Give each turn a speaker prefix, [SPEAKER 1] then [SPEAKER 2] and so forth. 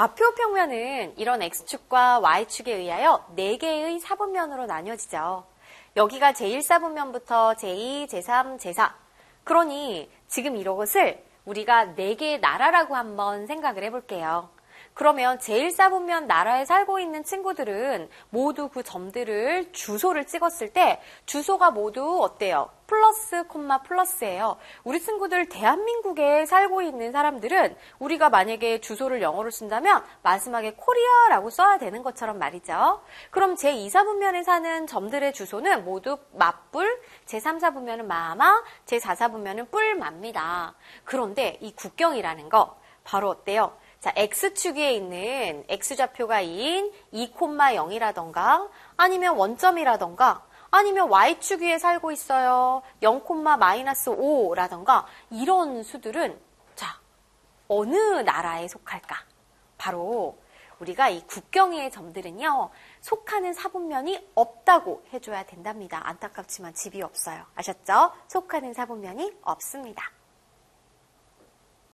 [SPEAKER 1] 좌표 평면은 이런 x축과 y축에 의하여 4개의 사분면으로 나뉘어지죠. 여기가 제1사분면부터 제2, 제3, 제4. 그러니 지금 이것을 우리가 4개의 나라라고 한번 생각을 해볼게요. 그러면 제1사분면 나라에 살고 있는 친구들은 모두 그 점들을 주소를 찍었을 때 주소가 모두 어때요? 플러스 콤마 플러스예요. 우리 친구들 대한민국에 살고 있는 사람들은 우리가 만약에 주소를 영어로 쓴다면 마지막에 코리아라고 써야 되는 것처럼 말이죠. 그럼 제2사분면에 사는 점들의 주소는 모두 맞불, 제3사분면은 마마, 제4사분면은 뿔 맙니다. 그런데 이 국경이라는 거 바로 어때요? 자, X축에 있는 X좌표가 인 2,0이라던가 아니면 원점이라던가 아니면 Y축 위에 살고 있어요. 0,-5라던가 이런 수들은 자, 어느 나라에 속할까? 바로 우리가 이 국경의 점들은요, 속하는 사분면이 없다고 해줘야 된답니다. 안타깝지만 집이 없어요. 아셨죠? 속하는 사분면이 없습니다.